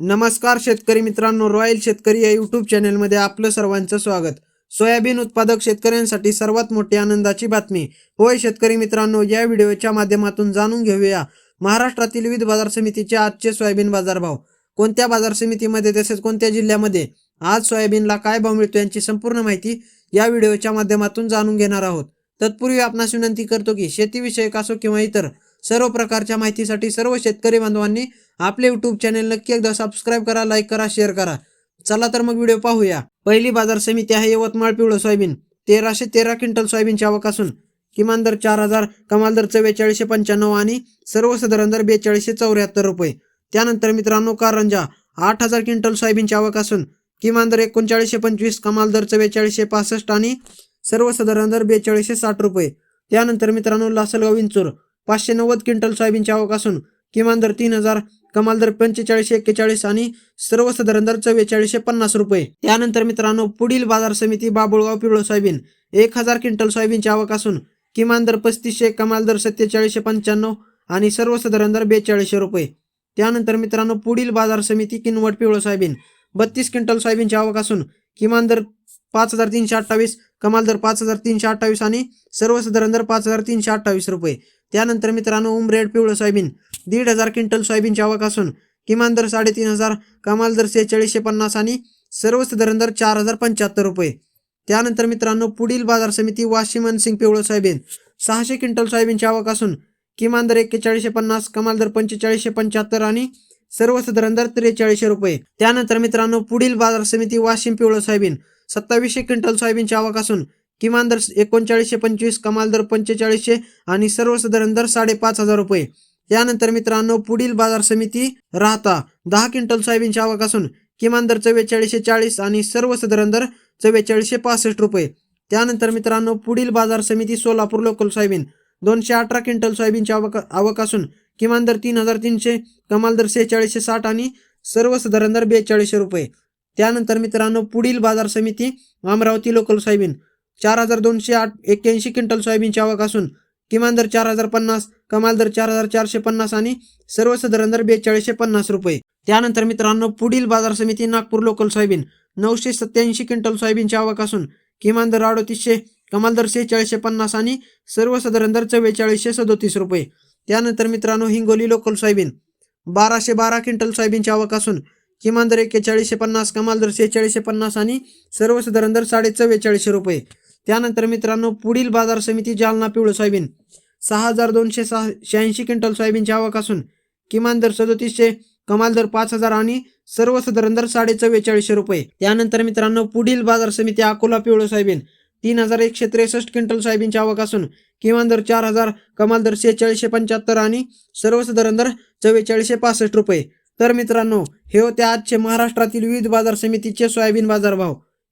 नमस्कार शेतकरी मित्रांनो रॉयल शेतकरी या युट्यूब चॅनलमध्ये आपलं सर्वांचं स्वागत. सोयाबीन उत्पादक शेतकऱ्यांसाठी सर्वात मोठी आनंदाची बातमी. होय शेतकरी मित्रांनो या व्हिडिओच्या माध्यमातून जाणून घेऊया. महाराष्ट्रातील विविध बाजार समितीचे आजचे सोयाबीन बाजारभाव. कोणत्या बाजार समितीमध्ये तसेच कोणत्या जिल्ह्यामध्ये? आज सोयाबीनला काय भाव मिळतो यांची संपूर्ण माहिती या व्हिडिओच्या माध्यमातून जाणून घेणार आहोत. तत्पूर्वी आपणास विनंती करतो की शेतीविषयक असो किंवा इतर सर्व प्रकारच्या माहितीसाठी सर्व शेतकरी बांधवांनी आपले युट्यूब चॅनल नक्की एकदा सबस्क्राईब करा लाईक करा शेअर करा. चला तर मग व्हिडिओ पाहूया. पहिली बाजार समिती आहे यवतमाळ पिवळं सोयाबीन. तेराशे तेरा क्विंटल सोयाबीनची आवक असून किमान दर चार हजार कमाल दर चव्वेचाळीसशे पंच्याण्णव आणि सर्वसाधारण दर बेचाळीसशे चौऱ्याहत्तर रुपये. त्यानंतर मित्रांनो कारंजा आठ हजार क्विंटल सोयाबीनची आवक असून किमान दर एकोणचाळीसशे पंचवीस कमाल दर चव्वेचाळीसशे पासष्ट आणि सर्वसाधारण दर बेचाळीसशे साठ रुपये. त्यानंतर मित्रांनो लासलगाव विंचूर पाचशे नव्वद क्विंटल सोयाबीनची आवक असून किमान दर तीन हजार कमाल दर पंचेचाळीसशे एक्केचाळीस आणि सर्वसाधारण दर चव्वेचाळीसशे पन्नास रुपये. त्यानंतर मित्रांनो पुढील बाजार समिती बाबुळगाव पिवळ सोयाबीन एक हजार क्विंटल सोयाबीनची आवक असून किमान दर पस्तीसशे कमाल दर सत्तेचाळीसशे पंच्याण्णव आणि सर्वसाधारण दर बेचाळीसशे रुपये. त्यानंतर मित्रांनो पुढील बाजार समिती किनवट पिवळ सोयाबीन बत्तीस क्विंटल सोयाबीनची आवक असून किमान दर पाच हजार तीनशे अठ्ठावीस कमाल दर पाच हजार तीनशे अठ्ठावीस आणि सर्वसाधारण दर पाच हजार तीनशे अठ्ठावीस रुपये. त्यानंतर मित्रांनो उमरेड पिवळं सोयाबीन. दीड हजार क्विंटल सोयाबीनची आवक असून किमान दर साडेतीन हजार कमाल दर सेहेचाळीसशे पन्नास आणि सर्वसाधारण दर चार हजार पंच्याहत्तर रुपये. त्यानंतर मित्रांनो पुढील बाजार समिती वाशिम सिंग पिवळं सोयाबीन. सहाशे क्विंटल सोयाबीनची आवक असून किमान दर एक्केचाळीसशे पन्नास कमाल दर पंचेचाळीसशे पंच्याहत्तर आणि सर्वसाधारण दर त्रेचाळीसशे रुपये. त्यानंतर मित्रांनो पुढील बाजार समिती वाशिम पिवळं सोयाबीन. सत्तावीसशे क्विंटल सोयाबीनची आवक असून किमान दर एकोणचाळीसशे पंचवीस कमाल दर पंचेचाळीसशे आणि सर्वसाधारण दर साडेपाच हजार रुपये. त्यानंतर मित्रांनो पुढील बाजार समिती राहता दहा क्विंटल सोयाबीनची आवक असून किमान दर चव्वेचाळीसशे चाळीस आणि सर्वसाधारण दर चव्वेचाळीसशे पासष्ट रुपये. त्यानंतर मित्रांनो पुढील बाजार समिती सोलापूर लोकल सोयाबीन दोनशे अठरा क्विंटल सोयाबीनची आवक आवक असून किमान दर तीन हजार तीनशे कमाल दर सेहेचाळीसशे साठ आणि सर्वसाधारण दर बेचाळीसशे रुपये. त्यानंतर मित्रांनो पुढील बाजार समिती अमरावती लोकल सोयाबीन चार हजार दोनशे आठ एक्क्याऐंशी क्विंटल सोयाबीनची आवक असून किमान दर चार हजार पन्नास कमाल दर चार हजार चारशे पन्नास आणि सर्वसाधारण दर बेचाळीसशे पन्नास रुपये. त्यानंतर मित्रांनो पुढील बाजार समिती नागपूर लोकल सोयाबीन नऊशे सत्याऐंशी क्विंटल सोयाबीनची आवक असून किमान दर अडोतीसशे कमाल दर सेहेचाळीसशे पन्नास आणि सर्वसाधारण दर चव्वेचाळीसशे सदोतीस रुपये. त्यानंतर मित्रांनो हिंगोली लोकल सोयाबीन बाराशे बारा क्विंटल सोयाबीनची आवक असून किमान दर एक्केचाळीसशे पन्नास कमाल दर सेहेचाळीसशे पन्नास आणि सर्वसाधारण दर साडे चव्वेचाळीसशे रुपये. त्यानंतर मित्रांनो पुढील बाजार समिती जालना पिवळं सोयाबीन. सहा हजार दोनशे सहा शहाऐंशी क्विंटल सोयाबीनची आवक असून किमान दर सदोतीसशे कमाल दर पाच हजार आणि सर्वसाधारण दर साडे चव्वेचाळीसशे रुपये. त्यानंतर मित्रांनो पुढील बाजार समिती अकोला पिवळं सोयाबीन. तीन हजार एकशे त्रेसष्ट क्विंटल सोयाबीनची आवक असून किमान दर चार हजार कमाल दर सेहेचाळीसशे पंच्याहत्तर आणि सर्वसाधारण दर चव्वेचाळीसशे पासष्ट रुपये. तर मित्रांनो हे होते आजचे महाराष्ट्रातील विविध बाजार समितीचे सोयाबीन बाजारभाव.